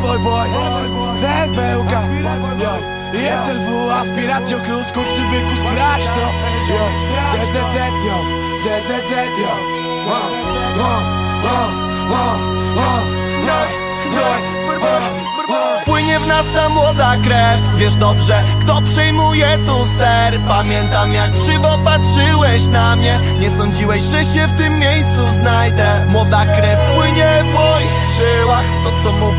boy, boy, boy. ZBUK Yo. I SLW, aspiracją krusków Czy byku sprawdź to. ZZZ, yo. ZZZ, yo. Płynie w nas ta młoda krew Wiesz dobrze, kto przejmuje tu ster. Pamiętam jak krzywo patrzyłeś na mnie. Nie sądziłeś, że się w tym miejscu znajdę. Młoda krew płynie w moich żyłach to co mówi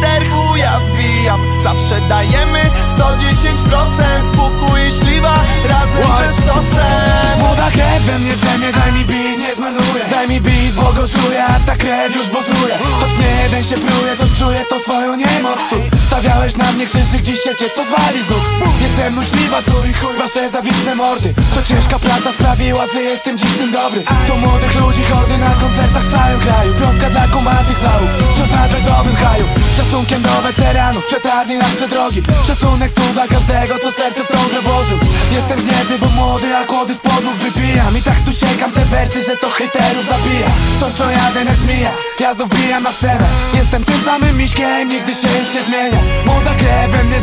hejter chuja wbijam. Zawsze dajemy 110% Spokój i śliwa razem Oj. ze stosem. Młoda krew we mnie drzemie, daj mi beat, nie zmarnuję. Daj mi beat, bo go czuję, a ta krew już bozuje Choć nie jeden się pruje, to czuję to swoją niemoc. Stawiałeś na mnie krzyżyk, dziś się cię to zwali znów. Jestem myśliwa tu i chuj wasze zawistne mordy. To ciężka praca sprawiła, że jestem dziś tym dobry. To młodych ludzi hordy na koncertach w całym kraju. Piątka dla kumatych załóg, Szacunkiem do weteranów, przetarli nasze drogi. Szacunek tu dla każdego, co serce w tą grę włożył. Jestem gniewny, bo młody, a kłody z podłóg wypijam I tak tu siekam te wersy, że to hejterów zabija. Sączą jadę jak żmija, ja znów bijam na scenę. Jestem tym samym miśkiem, nigdy się już nie zmienia Młoda krew we mnie